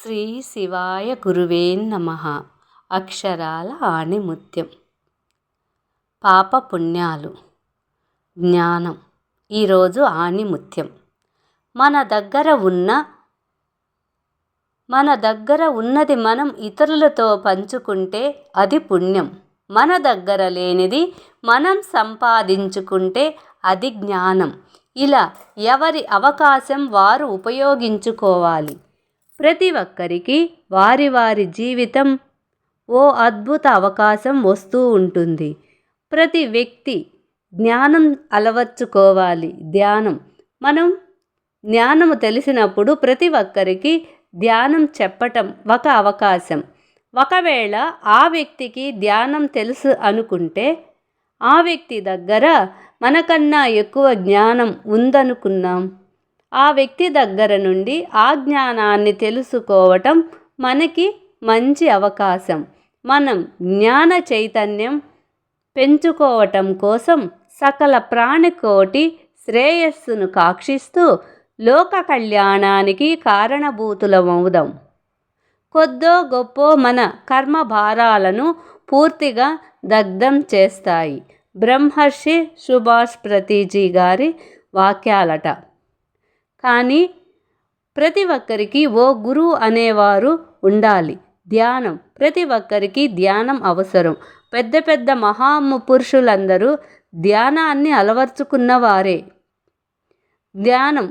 శ్రీ శివాయ గురువే నమ. అక్షరాల ఆణిముత్యం. పాప పుణ్యాలు జ్ఞానం. ఈరోజు ఆణిముత్యం. మన దగ్గర ఉన్న మన దగ్గర ఉన్నది మనం ఇతరులతో పంచుకుంటే అది పుణ్యం. మన దగ్గర లేనిది మనం సంపాదించుకుంటే అది జ్ఞానం. ఇలా ఎవరి అవకాశం వారు ఉపయోగించుకోవాలి. ప్రతి ఒక్కరికి వారి వారి జీవితం ఓ అద్భుత అవకాశం వస్తూ ఉంటుంది. ప్రతి వ్యక్తి జ్ఞానం అలవర్చుకోవాలి. ధ్యానం. మనం జ్ఞానము తెలిసినప్పుడు ప్రతి ఒక్కరికి ధ్యానం చెప్పటం ఒక అవకాశం. ఒకవేళ ఆ వ్యక్తికి ధ్యానం తెలుసు అనుకుంటే ఆ వ్యక్తి దగ్గర మనకన్నా ఎక్కువ జ్ఞానం ఉందనుకున్నాం. ఆ వ్యక్తి దగ్గర నుండి ఆ జ్ఞానాన్ని తెలుసుకోవటం మనకి మంచి అవకాశం. మనం జ్ఞాన చైతన్యం పెంచుకోవటం కోసం సకల ప్రాణికోటి శ్రేయస్సును కాక్షిస్తూ లోక కళ్యాణానికి కారణభూతులమవుదాం. కొద్దో గొప్పో మన కర్మ భారాలను పూర్తిగా దగ్ధం చేస్తాయి. బ్రహ్మర్షి సుభాష్ ప్రతీజీ గారి వాక్యాలట. కానీ ప్రతి ఒక్కరికి ఓ గురువు అనేవారు ఉండాలి. ధ్యానం ప్రతి ఒక్కరికి ధ్యానం అవసరం. పెద్ద పెద్ద మహాము పురుషులందరూ ధ్యానాన్ని అలవర్చుకున్నవారే. ధ్యానం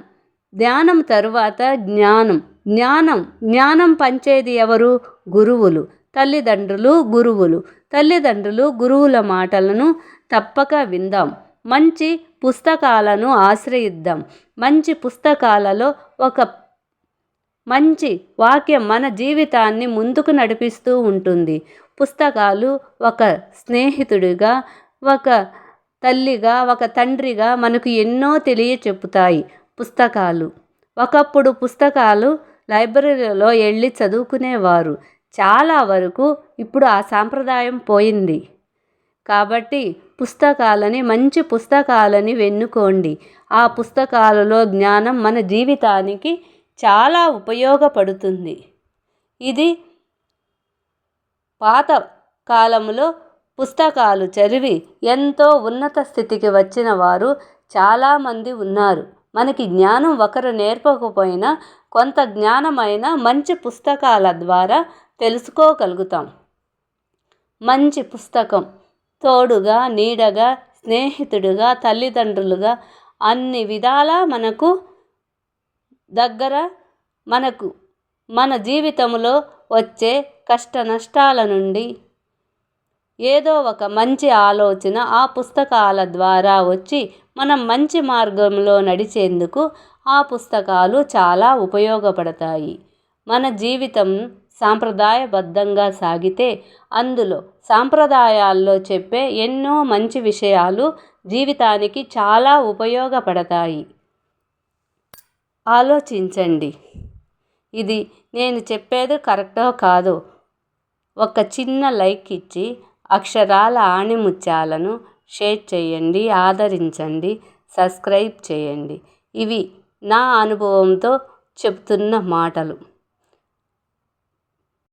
ధ్యానం తరువాత జ్ఞానం. జ్ఞానం జ్ఞానం పంచేది ఎవరు? గురువులు. తల్లిదండ్రులు గురువులు. తల్లిదండ్రులు గురువుల మాటలను తప్పక విందాం. మంచి పుస్తకాలను ఆశ్రయిద్దాం. మంచి పుస్తకాలలో ఒక మంచి వాక్యం మన జీవితాన్ని ముందుకు నడిపిస్తూ ఉంటుంది. పుస్తకాలు ఒక స్నేహితుడిగా ఒక తల్లిగా ఒక తండ్రిగా మనకు ఎన్నో తెలియ చెప్పుతాయి పుస్తకాలు. ఒకప్పుడు పుస్తకాలు లైబ్రరీలో వెళ్ళి చదువుకునేవారు. చాలా వరకు ఇప్పుడు ఆ సాంప్రదాయం పోయింది. కాబట్టి పుస్తకాలని మంచి పుస్తకాలని వెన్నుకోండి. ఆ పుస్తకాలలో జ్ఞానం మన జీవితానికి చాలా ఉపయోగపడుతుంది. ఇది పాత కాలంలో పుస్తకాలు చదివి ఎంతో ఉన్నత స్థితికి వచ్చిన వారు చాలామంది ఉన్నారు. మనకి జ్ఞానం ఒకరు నేర్పకపోయినా కొంత జ్ఞానమైన మంచి పుస్తకాల ద్వారా తెలుసుకోగలుగుతాం. మంచి పుస్తకం. తోడుగా నీడగా స్నేహితుడుగా తల్లిదండ్రులుగా అన్ని విధాలా మనకు దగ్గర మనకు మన జీవితంలో వచ్చే కష్ట నష్టాల నుండి ఏదో ఒక మంచి ఆలోచన ఆ పుస్తకాల ద్వారా వచ్చి మనం మంచి మార్గంలో నడిచేందుకు ఆ పుస్తకాలు చాలా ఉపయోగపడతాయి. మన జీవితం సాంప్రదాయబద్ధంగా సాగితే అందులో సాంప్రదాయాల్లో చెప్పే ఎన్నో మంచి విషయాలు జీవితానికి చాలా ఉపయోగపడతాయి. ఆలోచించండి. ఇది నేను చెప్పేది కరెక్టో కాదో ఒక చిన్న లైక్ ఇచ్చి అక్షరాల ఆణిముత్యాలను షేర్ చేయండి ఆదరించండి సబ్స్క్రైబ్ చేయండి. ఇవి నా అనుభవంతో చెప్తున్న మాటలు.